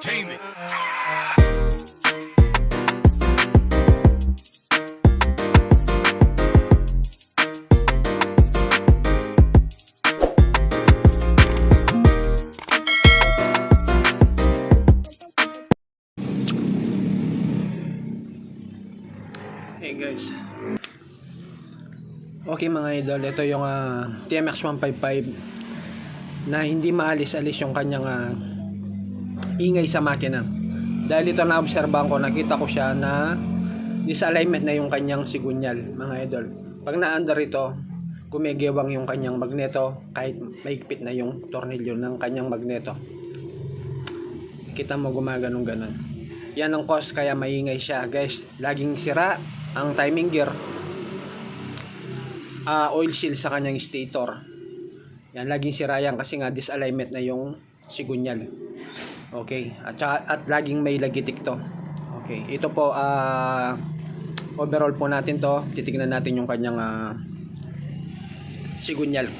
Entertainment. Hey guys. Okay mga idol, ito yung ah, TMX 155 na hindi maalis-alis yung kanyang ah, ingay sa makina. Dahil ito na-obserbahan ko, nakita ko siya na disalignment na yung kanyang sigunyal, mga idol. Pag na-under ito, gumigewang yung kanyang magneto kahit maigpit na yung tornilyo ng kanyang magneto. Kita mo gumaganong ganon. Yan ang cause kaya maingay siya, guys. Laging sira ang timing gear. Ah, oil seal sa kanyang stator. Yan, laging sira yan kasi nga disalignment na yung sigunyal. Okay, at, at laging may lagitik to. Okay, ito po, ah, overall po natin to. Titignan natin yung kanyang ah, sigunyal.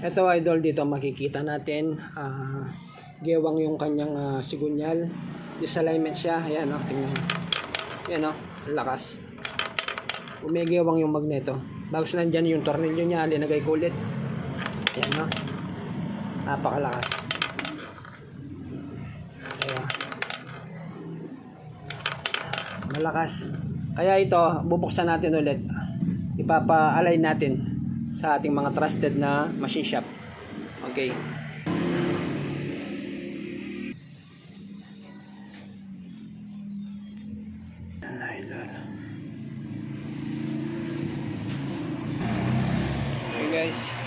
Ito idol dito makikita natin ah, gewang yung kanyang ah, sigunyal. Disalignment siya. Ayan oh, tingnan. Ayan oh, lakas. Umigewang yung magneto. Bagos nandyan yung tornilyo niya, linagay ko ulit. Ayan oh. Napakalakas. Malakas. Kaya ito, bubuksan natin ulit. Ipapa-align natin sa ating mga trusted na machine shop. Okay. Okay guys.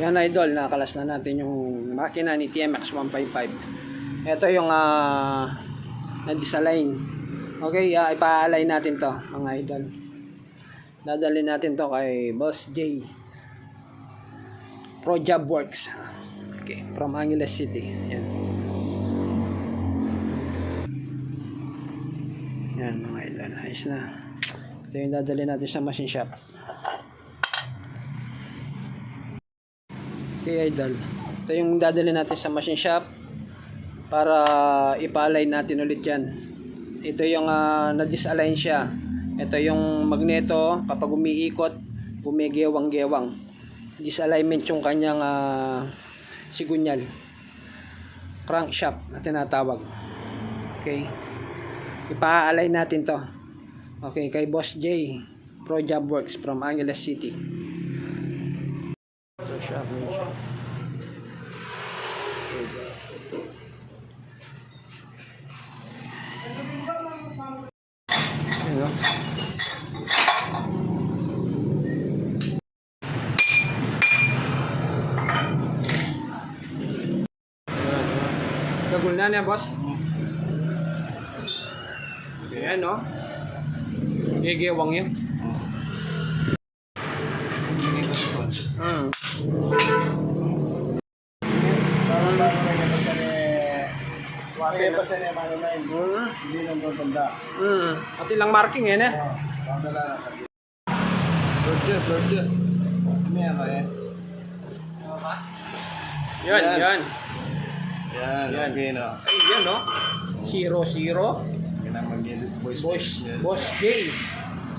Yan idol, nakalas na natin yung makina ni TMX 155. Ito yung ah na-disalign. Okay, uh, ipa-align natin to mga idol. Dadalhin natin to kay Boss J. Pro Job Works. Okay, from Angeles City. Yan. Yan mga idol, ayos na. Ito yung dadalhin natin sa machine shop. Okay, idol. Ito yung dadalhin natin sa machine shop para ipa-align natin ulit yan. Ito yung ah, na-disalign siya. Ito yung magneto kapag umiikot, gumigewang-gewang. Disalignment yung kanyang ah, sigunyal. Crankshaft na tinatawag. Okay. Ipa-align natin to. Okay, kay Boss J. Pro Job Works from Angeles City. Ito siya, na niya, boss. Ayan, no? Gigewang yun. Wate basta ni Mano na yun. Hmm. Hindi nang tanda. Hmm. At ilang marking eh. Oh, parang dala na kami. George, George. Ano yan kaya? Yan, Yan. yan. Yan, Yan. okay no. Ay, yan, no? Zero, zero. Yun. Voice, Boss. Boss J.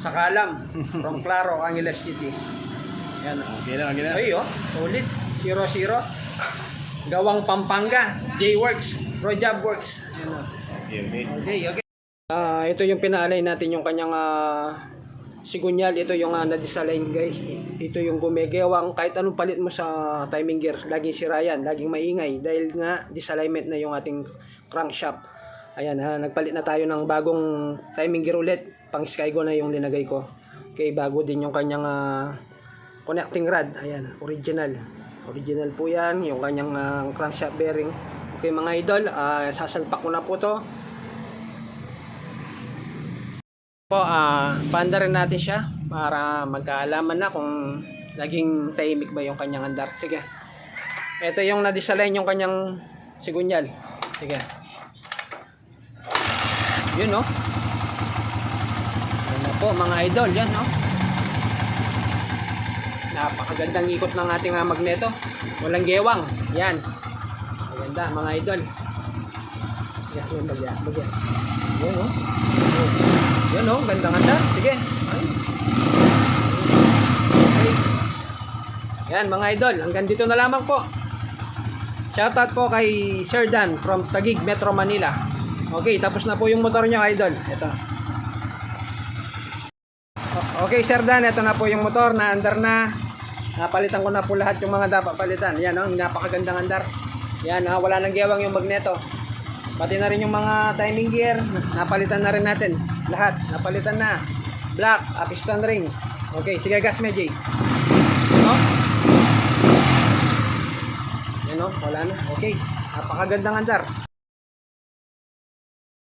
Sakalam. From Claro, Angeles City. Yan. Okay na, okay na. Ay, oh. Solid. Zero, zero. Gawang Pampanga. J-Works. Projab Works. Yan, oh. Okay, okay. Okay, okay. Ah, ito yung pinaalay natin yung kanyang ah, sigunyal. Ito yung uh, na-disalign guys. Ito yung gumegewang kahit anong palit mo sa timing gear. Laging sira yan. Laging maingay. Dahil nga disalignment na yung ating crankshaft. Ayan ha, nagpalit na tayo ng bagong timing gear ulit. Pang Skygo na yung linagay ko. Okay, bago din yung kanyang ah, connecting rod. Ayan, original. Original po yan, yung kanyang ah, crankshaft bearing. Okay mga idol, ah, sasalpak ko na po to. Po, ah, paanda rin natin siya para magkaalaman na kung naging tahimik ba yung kanyang andar. Sige. Ito yung nadisalign yung kanyang sigunyal. Sige. Yun no. Yan na po mga idol, yan no. Napakagandang ikot ng ating ah, magneto. Walang gewang. Yan. Maganda mga idol. Yes, may bagya. Bagya. Yan no. Yan no, gandang anda. Sige. Ay. Yan mga idol, hanggang dito na lamang po. Shoutout po kay Sir Dan from Taguig, Metro Manila. Okay, tapos na po yung motor nyo, idol. Ito. O- Okay, Sir Dan, ito na po yung motor na andar na. Napalitan ko na po lahat yung mga dapat palitan. Yan, oh, napakagandang andar. Yan, ah, wala nang gewang yung magneto. Pati na rin yung mga timing gear, napalitan na rin natin. Lahat, napalitan na. Black, ah, piston ring. Okay, sige gas, Medjay. No? Yan o, wala na. Okay. Napakagandang andar.